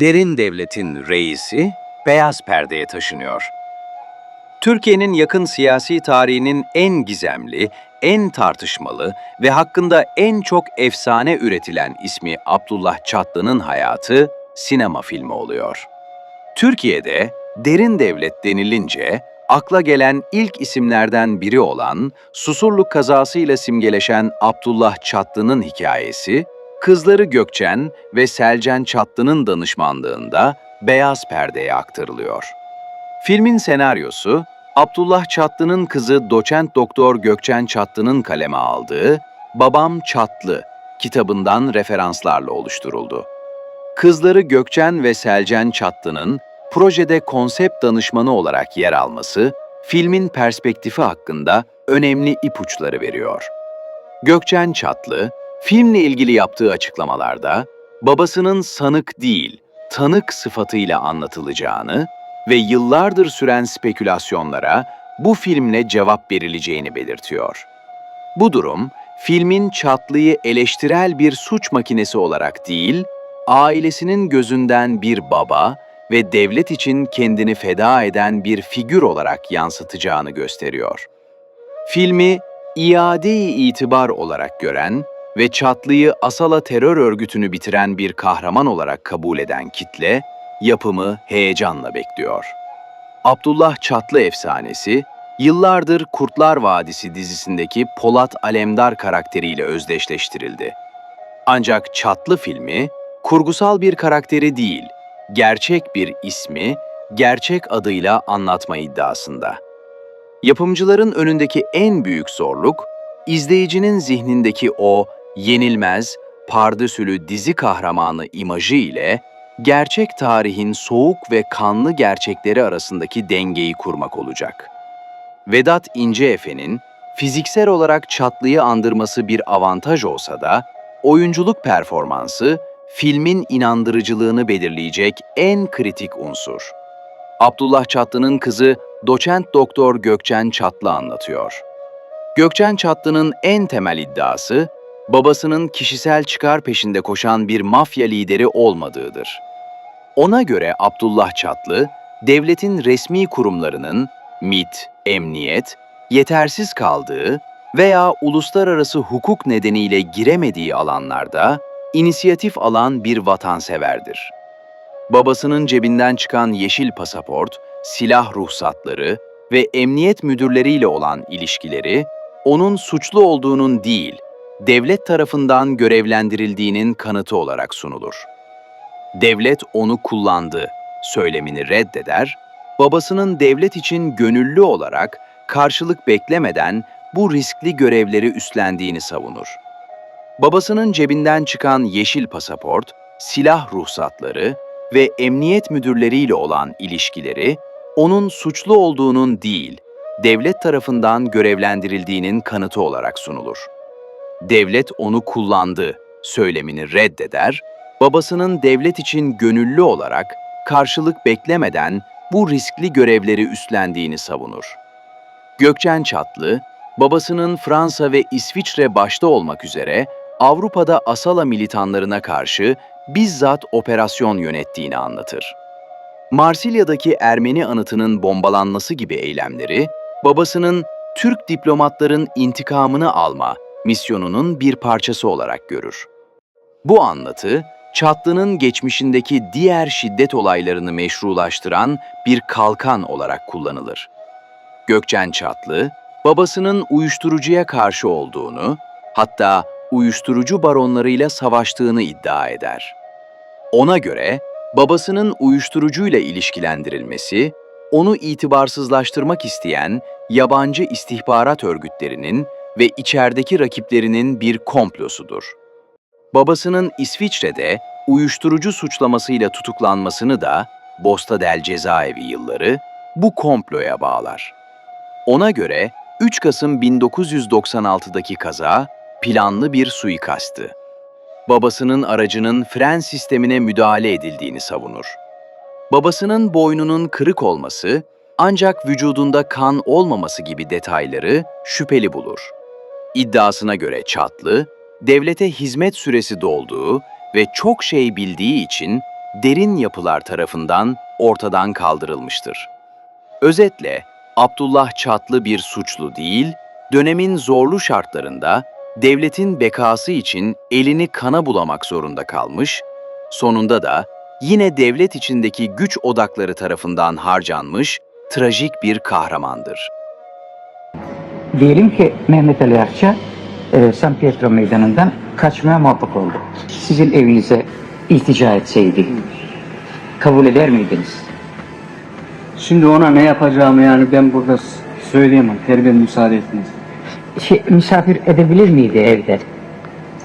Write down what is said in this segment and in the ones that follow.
Derin devletin reisi beyaz perdeye taşınıyor. Türkiye'nin yakın siyasi tarihinin en gizemli, en tartışmalı ve hakkında en çok efsane üretilen ismi Abdullah Çatlı'nın hayatı sinema filmi oluyor. Türkiye'de derin devlet denilince akla gelen ilk isimlerden biri olan Susurluk kazasıyla simgeleşen Abdullah Çatlı'nın hikayesi, kızları Gökçen ve Selcen Çatlı'nın danışmanlığında beyaz perdeye aktarılıyor. Filmin senaryosu, Abdullah Çatlı'nın kızı doçent doktor Gökçen Çatlı'nın kaleme aldığı Babam Çatlı kitabından referanslarla oluşturuldu. Kızları Gökçen ve Selcen Çatlı'nın projede konsept danışmanı olarak yer alması, filmin perspektifi hakkında önemli ipuçları veriyor. Gökçen Çatlı, filmle ilgili yaptığı açıklamalarda babasının sanık değil, tanık sıfatıyla anlatılacağını ve yıllardır süren spekülasyonlara bu filmle cevap verileceğini belirtiyor. Bu durum, filmin Çatlı'yı eleştirel bir suç makinesi olarak değil, ailesinin gözünden bir baba ve devlet için kendini feda eden bir figür olarak yansıtacağını gösteriyor. Filmi iade-i itibar olarak gören ve Çatlı'yı Asala terör örgütünü bitiren bir kahraman olarak kabul eden kitle, yapımı heyecanla bekliyor. Abdullah Çatlı efsanesi, yıllardır Kurtlar Vadisi dizisindeki Polat Alemdar karakteriyle özdeşleştirildi. Ancak Çatlı filmi, kurgusal bir karakteri değil, gerçek bir ismi, gerçek adıyla anlatma iddiasında. Yapımcıların önündeki en büyük zorluk, izleyicinin zihnindeki o yenilmez, pardösülü dizi kahramanı imajı ile gerçek tarihin soğuk ve kanlı gerçekleri arasındaki dengeyi kurmak olacak. Vedat İnceefe'nin fiziksel olarak çatlıyı andırması bir avantaj olsa da, oyunculuk performansı filmin inandırıcılığını belirleyecek en kritik unsur. Abdullah Çatlı'nın kızı doçent doktor Gökçen Çatlı anlatıyor. Gökçen Çatlı'nın en temel iddiası, babasının kişisel çıkar peşinde koşan bir mafya lideri olmadığıdır. Ona göre Abdullah Çatlı, devletin resmi kurumlarının MIT, emniyet, yetersiz kaldığı veya uluslararası hukuk nedeniyle giremediği alanlarda inisiyatif alan bir vatanseverdir. Babasının cebinden çıkan yeşil pasaport, silah ruhsatları ve emniyet müdürleriyle olan ilişkileri, onun suçlu olduğunun değil, devlet tarafından görevlendirildiğinin kanıtı olarak sunulur. Devlet onu kullandı söylemini reddeder, babasının devlet için gönüllü olarak karşılık beklemeden bu riskli görevleri üstlendiğini savunur. Babasının cebinden çıkan yeşil pasaport, silah ruhsatları ve emniyet müdürleriyle olan ilişkileri, onun suçlu olduğunun değil, devlet tarafından görevlendirildiğinin kanıtı olarak sunulur. Devlet onu kullandı söylemini reddeder, babasının devlet için gönüllü olarak karşılık beklemeden bu riskli görevleri üstlendiğini savunur. Gökçen Çatlı, babasının Fransa ve İsviçre başta olmak üzere Avrupa'da Asala militanlarına karşı bizzat operasyon yönettiğini anlatır. Marsilya'daki Ermeni anıtının bombalanması gibi eylemleri, babasının Türk diplomatların intikamını alma misyonunun bir parçası olarak görür. Bu anlatı, Çatlı'nın geçmişindeki diğer şiddet olaylarını meşrulaştıran bir kalkan olarak kullanılır. Gökçen Çatlı, babasının uyuşturucuya karşı olduğunu, hatta uyuşturucu baronlarıyla savaştığını iddia eder. Ona göre babasının uyuşturucuyla ilişkilendirilmesi, onu itibarsızlaştırmak isteyen yabancı istihbarat örgütlerinin ve içerideki rakiplerinin bir komplosudur. Babasının İsviçre'de uyuşturucu suçlamasıyla tutuklanmasını da Bostadel cezaevi yılları bu komploya bağlar. Ona göre 3 Kasım 1996'daki kaza planlı bir suikastı. Babasının aracının fren sistemine müdahale edildiğini savunur. Babasının boynunun kırık olması ancak vücudunda kan olmaması gibi detayları şüpheli bulur. İddiasına göre Çatlı, devlete hizmet süresi dolduğu ve çok şey bildiği için derin yapılar tarafından ortadan kaldırılmıştır. Özetle, Abdullah Çatlı bir suçlu değil, dönemin zorlu şartlarında devletin bekası için elini kana bulamak zorunda kalmış, sonunda da yine devlet içindeki güç odakları tarafından harcanmış trajik bir kahramandır. Diyelim ki Mehmet Ali Arça e, San Pietro Meydanı'ndan kaçmaya muvaffak oldu. Sizin evinize iltica etseydi kabul eder miydiniz? Şimdi ona ne yapacağımı yani ben burada söyleyemem. Terbiye müsaade etmez. Şey, misafir edebilir miydi evde?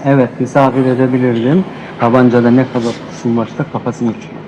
Evet misafir edebilirdim. Tabancada ne kadar kurşun varsa kafasına uçuyor.